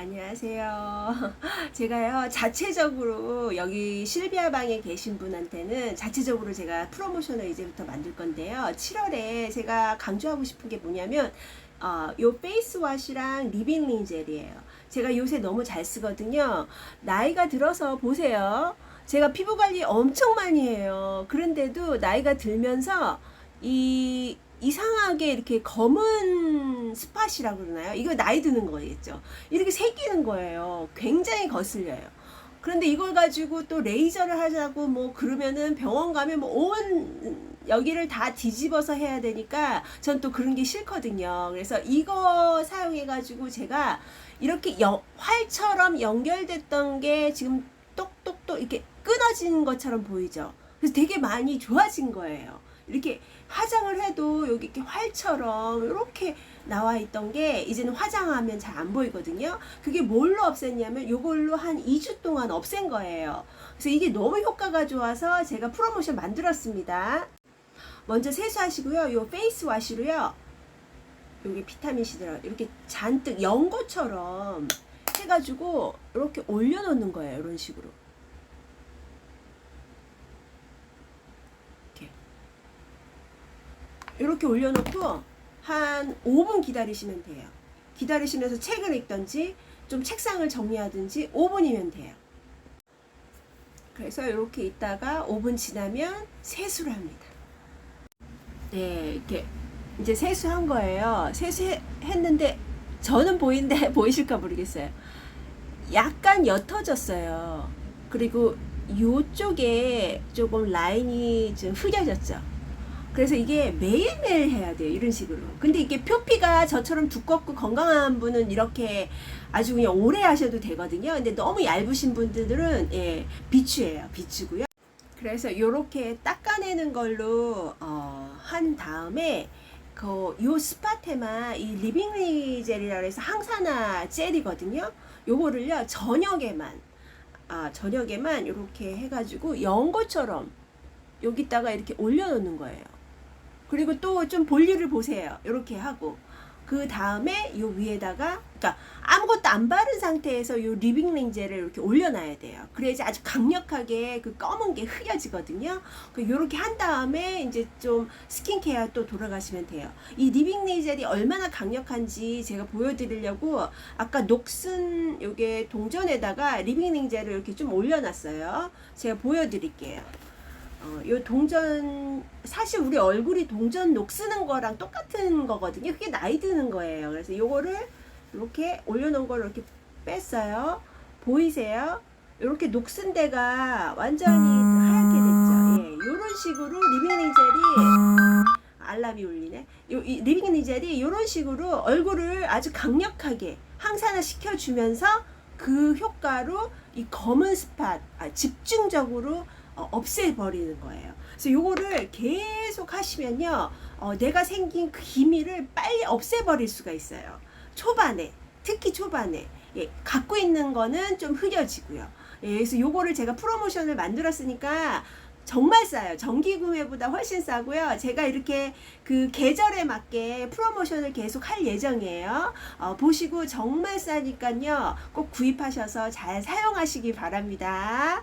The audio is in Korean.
안녕하세요. 제가요, 자체적으로 여기 실비아 방에 계신 분한테는 자체적으로 제가 프로모션을 이제부터 만들 건데요. 7월에 제가 강조하고 싶은 게 뭐냐면, 어, 요 페이스워시랑 리빙링 젤이에요. 제가 요새 너무 잘 쓰거든요. 나이가 들어서 보세요. 제가 피부 관리 엄청 많이 해요. 그런데도 나이가 들면서 이 이상하게 이렇게 검은 스팟이라고 그러나요? 이거 나이 드는 거겠죠. 이렇게 새기는 거예요. 굉장히 거슬려요. 그런데 이걸 가지고 또 레이저를 하자고 뭐 그러면은 병원 가면 뭐 온 여기를 다 뒤집어서 해야 되니까 전 또 그런 게 싫거든요. 그래서 이거 사용해 가지고 제가 이렇게 여- 활처럼 연결됐던 게 지금 똑똑똑 이렇게 끊어진 것처럼 보이죠. 그래서 되게 많이 좋아진 거예요. 이렇게 화장을 해도 여기 이렇게 활처럼 이렇게 나와 있던 게 이제는 화장하면 잘 안 보이거든요. 그게 뭘로 없앴냐면 이걸로 한 2주 동안 없앤 거예요. 그래서 이게 너무 효과가 좋아서 제가 프로모션 만들었습니다. 먼저 세수하시고요. 요 페이스 와시로요. 여기 비타민 C 들어 이렇게 잔뜩 연고처럼 해가지고 이렇게 올려놓는 거예요. 이런 식으로. 이렇게 이렇게 올려놓고 한 5분 기다리시면 돼요. 기다리시면서 책을 읽던지 좀 책상을 정리하든지 5분이면 돼요. 그래서 이렇게 있다가 5분 지나면 세수를 합니다. 네, 이렇게 이제 세수한 거예요. 세수했는데 저는 보이는데 보이실까 모르겠어요. 약간 옅어졌어요. 그리고 요쪽에 조금 라인이 좀 흐려졌죠. 그래서 이게 매일매일 해야 돼요. 이런 식으로. 근데 이게 표피가 저처럼 두껍고 건강한 분은 이렇게 아주 그냥 오래 하셔도 되거든요. 근데 너무 얇으신 분들은 예, 비추예요. 비추고요. 그래서 요렇게 닦아내는 걸로 어, 한 다음에 그요 스파테마 이 리빙리 젤이라 해서 항산화 젤이거든요. 요거를요 저녁에만 아 저녁에만 이렇게 해가지고 연고처럼 여기다가 이렇게 올려놓는 거예요. 그리고 또 좀 볼일을 보세요. 이렇게 하고 그 다음에 요 위에다가 그러니까 아무것도 안 바른 상태에서 요 리빙링 젤을 이렇게 올려놔야 돼요. 그래야지 아주 강력하게 그 검은 게 흐려지거든요. 그 요렇게 한 다음에 이제 좀 스킨케어 또 돌아가시면 돼요. 이 리빙링 젤이 얼마나 강력한지 제가 보여드리려고 아까 녹슨 요게 동전에다가 리빙링 젤을 이렇게 좀 올려놨어요. 제가 보여드릴게요. 어, 요 동전 사실 우리 얼굴이 동전 녹 쓰는 거랑 똑같은 거거든요. 그게 나이 드는 거예요. 그래서 요거를 이렇게 올려놓은 걸 이렇게 뺐어요. 보이세요? 이렇게 녹슨 데가 완전히 하얗게 됐죠. 예, 요런 식으로 리빙 젤이 알람이 울리네. 요, 이 리빙 젤이 이런 식으로 얼굴을 아주 강력하게 항산화 시켜주면서 그 효과로 이 검은 스팟 아, 집중적으로 어, 없애버리는 거예요. 그래서 요거를 계속 하시면요, 어, 내가 생긴 그 기미를 빨리 없애버릴 수가 있어요. 초반에, 특히 초반에. 예, 갖고 있는 거는 좀 흐려지고요. 예, 그래서 요거를 제가 프로모션을 만들었으니까 정말 싸요. 정기 구매보다 훨씬 싸고요. 제가 이렇게 그 계절에 맞게 프로모션을 계속 할 예정이에요. 어, 보시고 정말 싸니까요. 꼭 구입하셔서 잘 사용하시기 바랍니다.